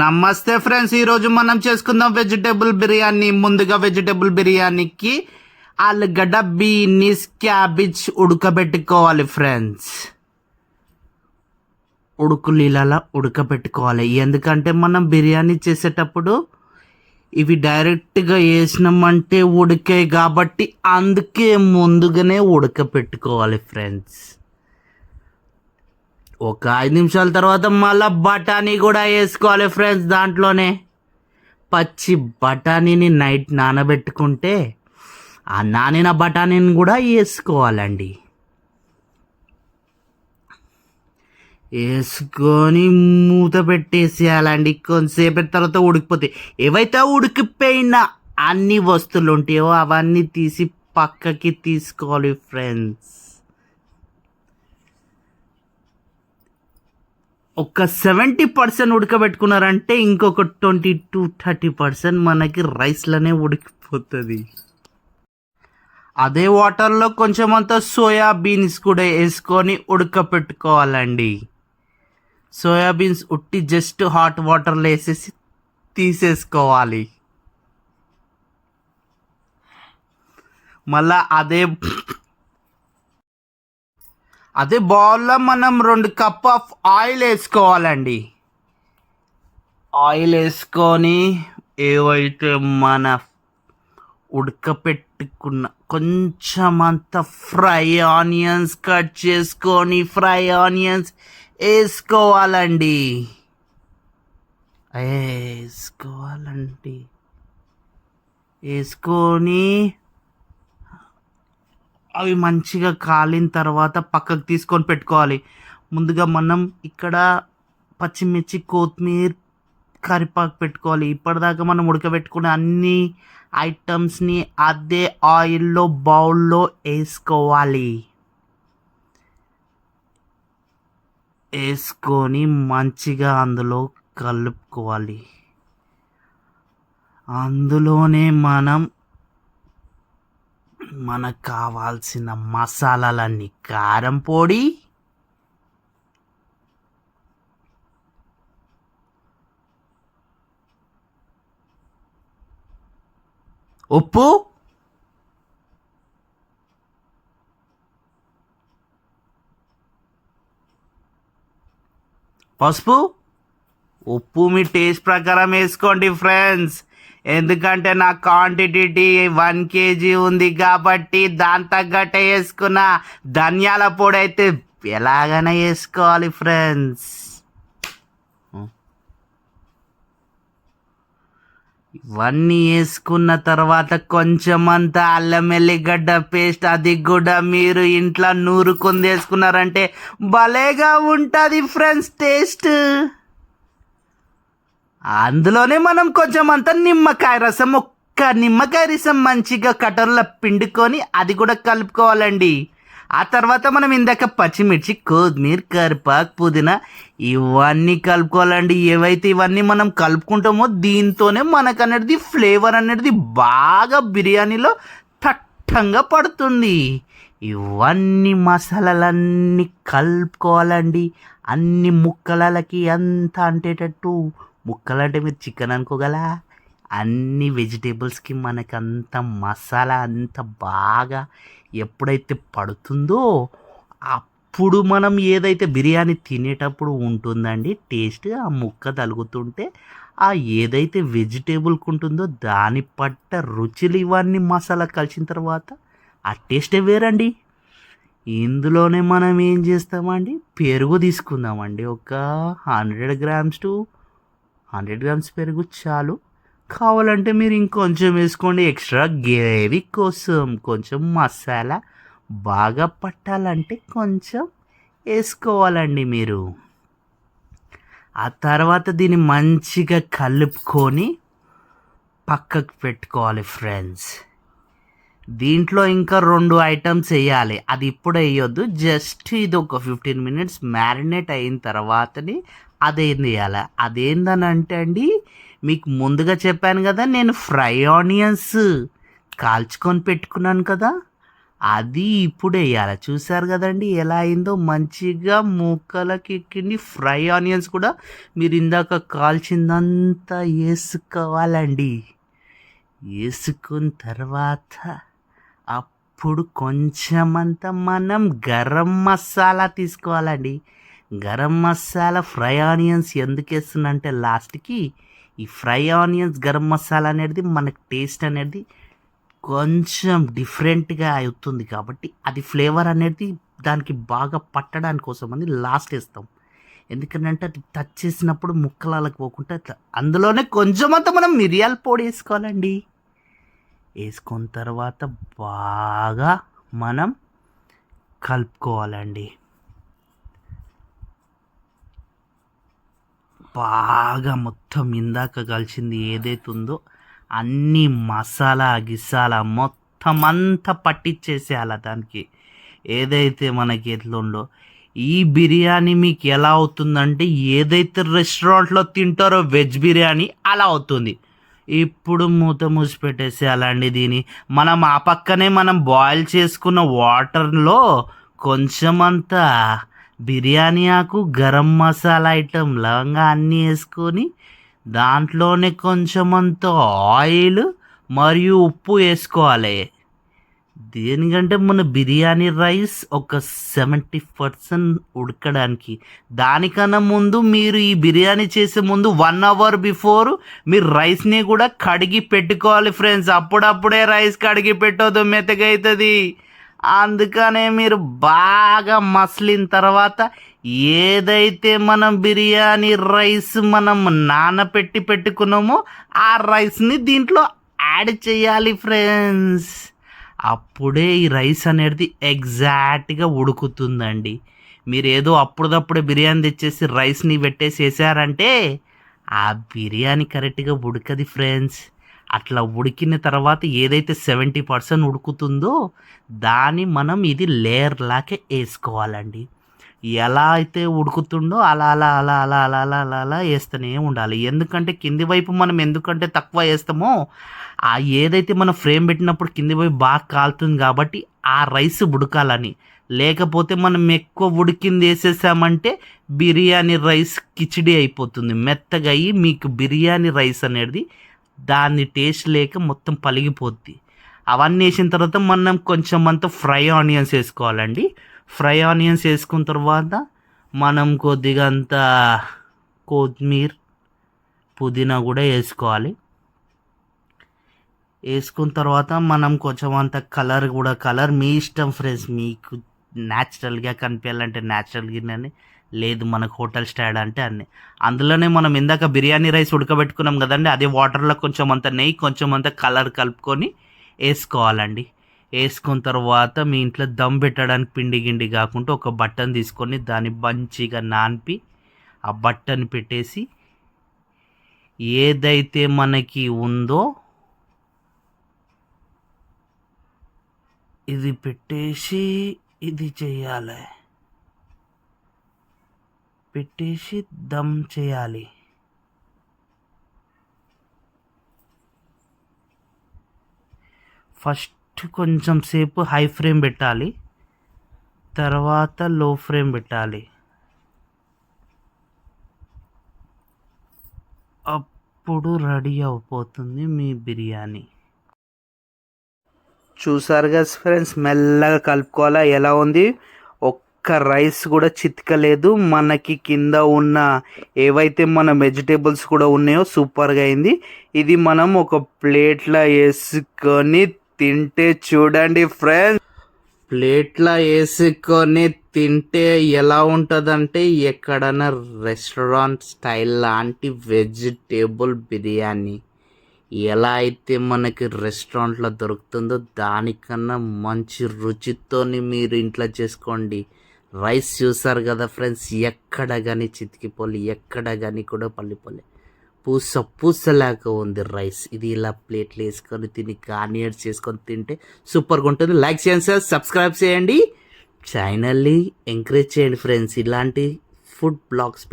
నమస్తే ఫ్రెండ్స్ ఈరోజు మనం చేసుకుందాం వెజిటేబుల్ బిర్యానీ. ముందుగా వెజిటేబుల్ బిర్యానీకి ఆలుగడ్డ బీనీస్ క్యాబేజ్ ఉడకబెట్టుకోవాలి ఫ్రెండ్స్. ఉడుకు నీళ్ళలా ఉడకబెట్టుకోవాలి. ఎందుకంటే మనం బిర్యానీ చేసేటప్పుడు ఇవి డైరెక్ట్గా వేసినామంటే ఉడికే కాబట్టి అందుకే ముందుగానే ఉడకబెట్టుకోవాలి ఫ్రెండ్స్. ఒక ఐదు నిమిషాల తర్వాత మళ్ళా బఠానీ కూడా వేసుకోవాలి ఫ్రెండ్స్ దాంట్లోనే. పచ్చి బఠానీని నైట్ నానబెట్టుకుంటే ఆ నానిన బఠానీని కూడా వేసుకోవాలండి. వేసుకొని మూత పెట్టేసేయాలండి. కొంతసేపటి తర్వాత ఉడికిపోతాయి. ఏవైతే ఉడికిపోయిన అన్ని వస్తువులు ఉంటాయో అవన్నీ తీసి పక్కకి తీసుకోవాలి ఫ్రెండ్స్. ఒక సెవెంటీ పర్సెంట్ ఉడకబెట్టుకున్నారంటే ఇంకొక ట్వంటీ టు థర్టీ పర్సెంట్ మనకి రైస్లోనే ఉడికిపోతుంది. అదే వాటర్లో కొంచెం అంత సోయా బీన్స్ కూడా వేసుకొని ఉడకపెట్టుకోవాలండి. సోయా బీన్స్ ఉట్టి జస్ట్ హాట్ వాటర్లో వేసేసి తీసేసుకోవాలి. మళ్ళా అదే అదే బౌల్లో మనం రెండు కప్ ఆఫ్ ఆయిల్ వేసుకోవాలండి. ఆయిల్ వేసుకొని ఏవైతే మన ఉడకపెట్టుకున్న కొంచెం అంత ఫ్రై ఆనియన్స్ కట్ చేసుకొని ఫ్రై ఆనియన్స్ వేసుకోవాలండి. వేసుకోవాలండి. వేసుకొని అవి మంచిగా కాలిన తర్వాత పక్కకు తీసుకొని పెట్టుకోవాలి. ముందుగా మనం ఇక్కడ పచ్చిమిర్చి కొత్తిమీర కరివేపాకు పెట్టుకోవాలి. ఇప్పటిదాకా మనం ఉడకబెట్టుకునే అన్ని ఐటమ్స్ని అదే ఆయిల్లో బౌల్లో వేసుకోవాలి. వేసుకొని మంచిగా అందులో కలుపుకోవాలి. అందులోనే మనం మనకు కావాల్సిన మసాలాలన్నీ కారం పొడి ఉప్పు పసుపు. ఉప్పు మీ టేస్ట్ ప్రకారం వేసుకోండి ఫ్రెండ్స్. ఎందుకంటే నా క్వాంటిటీ వన్ కేజీ ఉంది కాబట్టి దాని తగ్గట్టే వేసుకున్న ధనియాల పొడి అయితే ఎలాగైనా వేసుకోవాలి ఫ్రెండ్స్ ఇవన్నీ వేసుకున్న తర్వాత కొంచెం అంతా అల్లం ఎల్లిగడ్డ పేస్ట్ అది కూడా మీరు ఇంట్లో నూరుకొని వేసుకున్నారంటే భలేగా ఉంటుంది ఫ్రెండ్స్ టేస్ట్ అందులోనే మనం కొంచెం అంత నిమ్మకాయ రసం ఒక్క నిమ్మకాయ రసం మంచిగా కటర్లో పిండుకొని అది కూడా కలుపుకోవాలండి. ఆ తర్వాత మనం ఇందాక పచ్చిమిర్చి కొత్తిమీర కరివేపాకు పుదీనా ఇవన్నీ కలుపుకోవాలండి. ఏవైతే ఇవన్నీ మనం కలుపుకుంటామో దీంతోనే మనకు అనేది ఫ్లేవర్ అనేది బాగా బిర్యానీలో తట్టంగా పడుతుంది. ఇవన్నీ మసాలాలన్నీ కలుపుకోవాలండి. అన్ని ముక్కలకి అంత అంటేటట్టు ముక్కలు అంటే మీరు చికెన్ అనుకోగల? అన్ని వెజిటేబుల్స్కి మనకి అంత మసాలా అంత బాగా ఎప్పుడైతే పడుతుందో అప్పుడు మనం ఏదైతే బిర్యానీ తినేటప్పుడు ఉంటుందండి టేస్ట్ ఆ ముక్క తలుగుతుంటే ఆ ఏదైతే వెజిటేబుల్కి ఉంటుందో దాని పట్ట రుచులు ఇవన్నీ మసాలా కలిసిన తర్వాత ఆ టేస్టే వేరండి. ఇందులోనే మనం ఏం చేస్తామండి? పెరుగు తీసుకుందామండి. ఒక hundred grams two hundred grams పెరుగు చాలు. కావాలంటే మీరు ఇంకొంచెం వేసుకోండి. ఎక్స్ట్రా గ్రేవీ కోసం కొంచెం మసాలా బాగా పట్టాలంటే కొంచెం వేసుకోవాలండి మీరు. ఆ తర్వాత దీన్ని మంచిగా కలుపుకొని పక్కకు పెట్టుకోవాలి ఫ్రెండ్స్. దీంట్లో ఇంకా రెండు ఐటమ్స్ వేయాలి. అది ఇప్పుడు వేయొద్దు. జస్ట్ ఇది ఒక ఫిఫ్టీన్ మినిట్స్ మ్యారినేట్ అయిన తర్వాతని అదేం చేయాలి? అదేందని అంటే అండి మీకు ముందుగా చెప్పాను కదా నేను ఫ్రై ఆనియన్స్ కాల్చుకొని పెట్టుకున్నాను కదా అది ఇప్పుడు వేయాలి? చూసారు కదండి ఎలా అయిందో? మంచిగా ముక్కలకి ఎక్కింది ఫ్రై ఆనియన్స్ కూడా. మీరు ఇందాక కాల్చిందంతా వేసుకోవాలండి. వేసుకున్న తర్వాత అప్పుడు కొంచెమంతా మనం గరం మసాలా తీసుకోవాలండి. గరం మసాలా ఫ్రై ఆనియన్స్ ఎందుకు వేస్తున్నా అంటే లాస్ట్కి ఈ ఫ్రై ఆనియన్స్ గరం మసాలా అనేది మనకు టేస్ట్ అనేది కొంచెం డిఫరెంట్గా అవుతుంది కాబట్టి అది ఫ్లేవర్ అనేది దానికి బాగా పట్టడానికి కోసం అని లాస్ట్ వేస్తాం. ఎందుకంటే అది టచ్ చేసినప్పుడు ముక్కలకి పోకుండా అందులోనే కొంచెం అంతా మనం మిరియాల పొడి వేసుకోవాలండి. వేసుకున్న తర్వాత బాగా మనం కలుపుకోవాలండి. బాగా మొత్తం ఇందాక కలిసింది ఏదైతే ఉందో అన్ని మసాలా గిసాలా మొత్తం అంతా పట్టించేసేయాలి దానికి. ఏదైతే మనకి ఎట్లుండో ఈ బిర్యానీ మీకు ఎలా అవుతుందంటే ఏదైతే రెస్టారెంట్లో తింటారో వెజ్ బిర్యానీ అలా అవుతుంది. ఇప్పుడు మూత మూసి పెట్టేసేయాలండి దీన్ని. మనం ఆ పక్కనే మనం బాయిల్ చేసుకున్న వాటర్లో కొంచెం అంతా బిర్యానీ ఆకు గరం మసాలా ఐటమ్ లవంగా అన్నీ వేసుకొని దాంట్లోనే కొంచెం అంత ఆయిల్ మరియు ఉప్పు వేసుకోవాలి. దేనికంటే మన బిర్యానీ రైస్ ఒక సెవెంటీ పర్సెంట్ ఉడకడానికి. దానికన్నా ముందు మీరు ఈ బిర్యానీ చేసే ముందు వన్ అవర్ బిఫోర్ మీరు రైస్ని కూడా కడిగి పెట్టుకోవాలి ఫ్రెండ్స్. అప్పుడప్పుడే రైస్ కడిగి పెట్టొద్దు మెత్తగా అందుకనే మీరు బాగా మసలిన తర్వాత ఏదైతే మనం బిర్యానీ రైస్ మనం నానపెట్టి పెట్టుకున్నామో ఆ రైస్ని దీంట్లో యాడ్ చేయాలి ఫ్రెండ్స్. అప్పుడే ఈ రైస్ అనేది ఎగ్జాక్ట్గా ఉడుకుతుందండి. మీరు ఏదో అప్పుడప్పుడే బిర్యానీ తెచ్చేసి రైస్ని పెట్టేసి వేసారంటే ఆ బిర్యానీ కరెక్ట్గా ఉడకది ఫ్రెండ్స్. అట్లా ఉడికిన తర్వాత ఏదైతే సెవెంటీ పర్సెంట్ ఉడుకుతుందో దాన్ని మనం ఇది లేయర్ లాగే వేసుకోవాలండి. ఎలా అయితే ఉడుకుతుందో అలా అలా అలా అలా అలా అలా అలా అలా వేస్తూనే ఉండాలి. ఎందుకంటే కింది వైపు మనం ఎందుకంటే తక్కువ వేస్తామో ఆ ఏదైతే మనం ఫ్రేమ్ పెట్టినప్పుడు కింది వైపు బాగా కాలుతుంది కాబట్టి ఆ రైస్ ఉడకాలని. లేకపోతే మనం ఎక్కువ ఉడికింది వేసేసామంటే బిర్యానీ రైస్ కిచిడి అయిపోతుంది. మెత్తగా అయ్యి మీకు బిర్యానీ రైస్ అనేది దాన్ని టేస్ట్ లేక మొత్తం పలిగిపోద్ది. అవన్నీ వేసిన తర్వాత మనం కొంచెం అంత ఫ్రై ఆనియన్స్ వేసుకోవాలండి. ఫ్రై ఆనియన్స్ వేసుకున్న తర్వాత మనం కొద్దిగా అంత కొత్తిమీర పుదీనా కూడా వేసుకోవాలి. వేసుకున్న తర్వాత మనం కొంచెం అంత కలర్ కూడా కలర్ మీ ఇష్టం ఫ్రెండ్స్ మీకు న్యాచురల్గా కనిపించాలంటే న్యాచురల్గానే లేదు మనకు హోటల్ స్టాడ్ అంటే అన్ని. అందులోనే మనం ఇందాక బిర్యానీ రైస్ ఉడకబెట్టుకున్నాం కదండి అదే వాటర్లో కొంచెం అంత నెయ్యి కొంచెం అంత కలర్ కలుపుకొని వేసుకోవాలండి. వేసుకున్న తర్వాత మీ ఇంట్లో దమ్ పెట్టడానికి పిండి గిండి కాకుండా ఒక బట్టను తీసుకొని దాన్ని మంచిగా నానిపి ఆ బట్టను పెట్టేసి ఏదైతే మనకి ఉందో ఇది పెట్టేసి ఇది చేయాలి. పెట్టేసి దమ్ చేయాలి. ఫస్ట్ కొంచెం సేపు హై ఫ్రేమ్ పెట్టాలి. తర్వాత లో ఫ్రేమ్ పెట్టాలి. అప్పుడు రెడీ అయిపోతుంది మీ బిర్యానీ. చూసారు కదా ఫ్రెండ్స్ మెల్లగా కలుపుకోవాలా? ఎలా ఉంది? ఒక్క రైస్ కూడా చితకలేదు. మనకి కింద ఉన్న ఏవైతే మన వెజిటేబుల్స్ కూడా ఉన్నాయో సూపర్గా అయింది. ఇది మనం ఒక ప్లేట్లో వేసుకొని తింటే చూడండి ఫ్రెండ్స్. ప్లేట్లో వేసుకొని తింటే ఎలా ఉంటుందంటే ఎక్కడన్నా రెస్టారెంట్ స్టైల్ లాంటి వెజిటేబుల్ బిర్యానీ ఎలా అయితే మనకి రెస్టారెంట్లో దొరుకుతుందో దానికన్నా మంచి రుచితోని మీరు ఇంట్లో చేసుకోండి. రైస్ చూసారు కదా ఫ్రెండ్స్? ఎక్కడ కానీ చితికిపోలే ఎక్కడ కానీ కూడా పల్లిపోలే పూస పూసలాగా ఉంది రైస్. ఇది ఇలా ప్లేట్లు వేసుకొని తిని కానియర్స్ చేసుకొని తింటే సూపర్గా ఉంటుంది. లైక్ చేయండి సార్ సబ్స్క్రైబ్ చేయండి. ఛానల్ని ఎంకరేజ్ చేయండి ఫ్రెండ్స్. ఇలాంటి ఫుడ్ బ్లాగ్స్